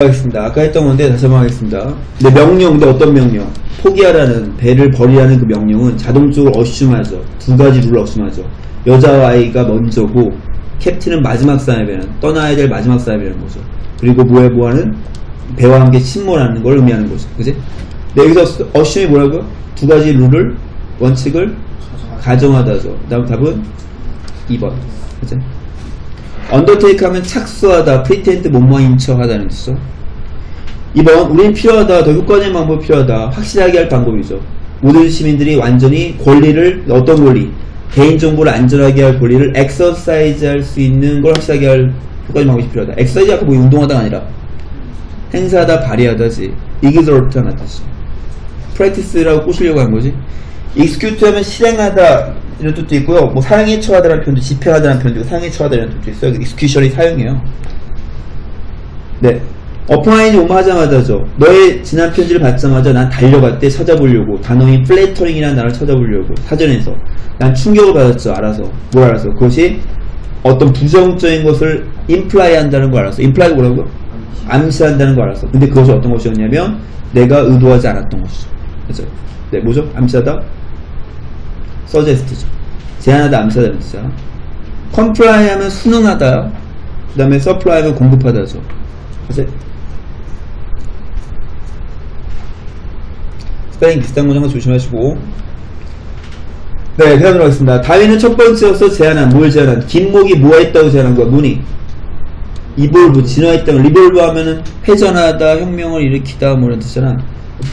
하겠습니다. 아까 했던 건데 다시 한번 하겠습니다. 근데 명령, 근데 어떤 명령? 포기하라는, 배를 버리라는 그 명령은 자동적으로 어슈마죠. 두 가지 룰을 어슈마죠. 여자와 아이가 먼저고, 캡틴은 마지막 사람이라는, 떠나야 될 마지막 사람이라는 거죠. 그리고 뭐하는? 배와 함께 침몰하는 걸 의미하는 거죠. 그지? 근데 여기서 어슈이 뭐라고요? 두 가지 룰을, 원칙을 가정하다죠. 다음 답은 2번. 그지? 언더테이크 하면 착수하다, 프리텐트 몸모인 척 하다는 뜻이죠. 2번, 우린 필요하다, 더 효과적인 방법이 필요하다, 확실하게 할 방법이죠. 모든 시민들이 완전히 권리를, 어떤 권리? 개인정보를 안전하게 할 권리를 엑서사이즈 할 수 있는 걸 확실하게 할 효과적인 방법이 필요하다. 엑서사이즈 아까 뭐 운동하다가 아니라 행사하다, 발휘하다지. 하는 뜻이죠. practice라고 꼬시려고 한 거지. execute 하면 실행하다 이런 뜻도 있고요. 뭐 사용에 처하다라는 표현도 집행하다라는 표현도 있고 사용에 처하다라는 뜻도 있어요. execution이 사용이에요. 네. 어플라인이 오마 하자마자죠. 너의 지난 편지를 받자마자 난 달려갔대 찾아보려고 단어인 플래터링이라는 단어를 찾아보려고 사전에서 난 충격을 받았죠. 알아서 뭘 알아서 그것이 어떤 부정적인 것을 임플라이 한다는 걸 알았어. 임플라이 뭐라고요? 암시한다는 걸 알았어. 근데 그것이 어떤 것이었냐면 내가 의도하지 않았던 것이죠. 그죠? 네, 뭐죠? 암시하다? 서제스트죠. 암시하다는 뜻이야. 컴플라이 하면 순응하다. 그 다음에 서플라이 하면 공급하다죠. 그죠? 스펠링 비슷한 문장은 조심하시고. 네, 계산 들어가겠습니다. 다윈은 첫 번째로서 제안한, 뭘 제안한? 김목이 뭐 했다고 제안한 거야? 문이. 이볼브, 진화했다는, 리볼브 하면은 회전하다, 혁명을 일으키다, 뭐 이런 뜻이잖아.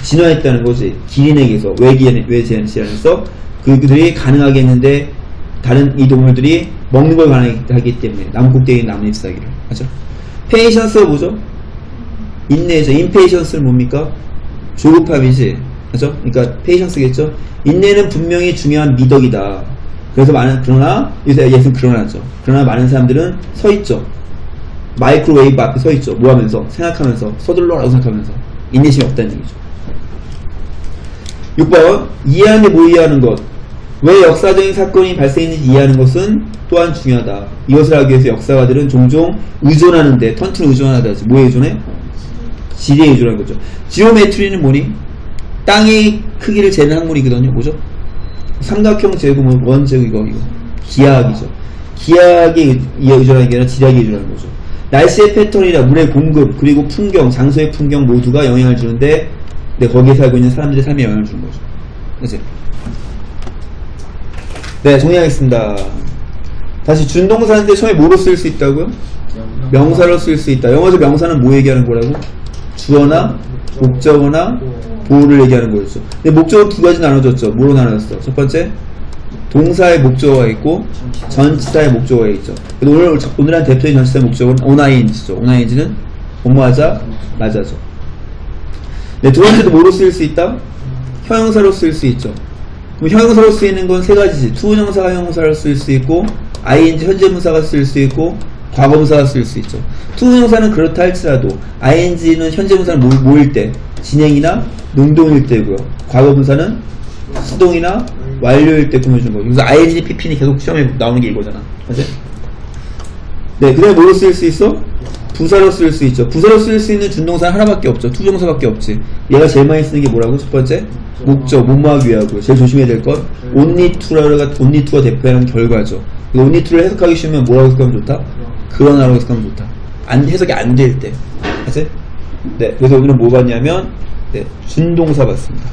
진화했다는 거지. 기린에게서. 왜 기린, 왜 제안, 제안했어? 그, 그들이 가능하게 했는데, 다른 이 동물들이 먹는 걸 가능하기 때문에, 나뭇잎 사기를. 하죠? 페이션스가 뭐죠? 인내죠. 임페이션스는 뭡니까? 조급함이지. 그죠? 그러니까 페이션스겠죠? 인내는 분명히 중요한 미덕이다. 그래서 많은, 그러나, 요새 예수는 그러나죠. 그러나 많은 사람들은 서 있죠. 마이크로웨이브 앞에 서 있죠. 뭐 하면서? 생각하면서. 서둘러라고 생각하면서. 인내심이 없다는 얘기죠. 6번. 이해하는 게뭐 이해하는 것? 왜 역사적인 사건이 발생했는지 이해하는 것은 또한 중요하다. 이것을 하기 위해서 역사가들은 종종 의존하는데, 턴트는 의존하다지. 뭐에 의존해? 지리에 의존하는 거죠. 지오메트리는 뭐니? 땅의 크기를 재는 학문이거든요. 뭐죠? 삼각형 제곱, 뭐, 원제곱, 이거, 이거. 기하학이죠. 기하학에 의존하는 게 아니라 지리학에 의존하는 거죠. 날씨의 패턴이나 물의 공급, 그리고 풍경, 장소의 풍경 모두가 영향을 주는데, 네, 거기에 살고 있는 사람들의 삶에 영향을 주는 거죠. 그치? 네, 정리하겠습니다. 다시 준동사인데 처음에 뭐로 쓸 수 있다고요? 명사로 쓸 수 있다. 영어에서 명사는 뭐 얘기하는 거라고? 주어나 목적어나 보호를 얘기하는 거였죠. 근데 목적어 두 가지 나눠졌죠. 뭐로 나눠졌어? 첫 번째, 동사의 목적어가 있고 전치사의 목적어가 있죠. 오늘 오늘 한 대표적인 전치사의 목적어는 오나인지죠. 오나인지는 뭐뭐하자, 맞아죠. 네, 두 번째도 뭐로 쓰일 수 있다? 형용사로 쓰일 수 있죠. 형용사로 쓰이는 건 세 가지지. 투부정사가 형용사로 쓰일 수 있고, ing 현재 분사가 쓰일 수 있고, 과거분사가 쓰일 수 있죠. 투부정사는 그렇다 할지라도, ing는 현재 분사는 모- 모일 때, 진행이나 능동일 때고요. 과거분사는 수동이나 완료일 때 꾸며주는 거죠. 그래서 ing, pp는 계속 시험에 나오는 게 이거잖아. 맞지? 네, 그 다음에 뭐로 쓰일 수 있어? 부사로 쓸 수 있죠. 부사로 쓸 수 있는 준동사는 하나밖에 없죠. 투정사밖에 없지. 얘가 제일 많이 쓰는 게 뭐라고? 첫 번째? 목적, 위하고. 제일 조심해야 될 건, only to가, only to가 대표하는 결과죠. 그 only to를 해석하기 쉬우면 뭐라고 해석하면 좋다? 그러나라고 해석하면 좋다. 안, 해석이 안 될 때. 알지? 네, 그래서 오늘은 뭐 봤냐면, 네, 준동사 봤습니다.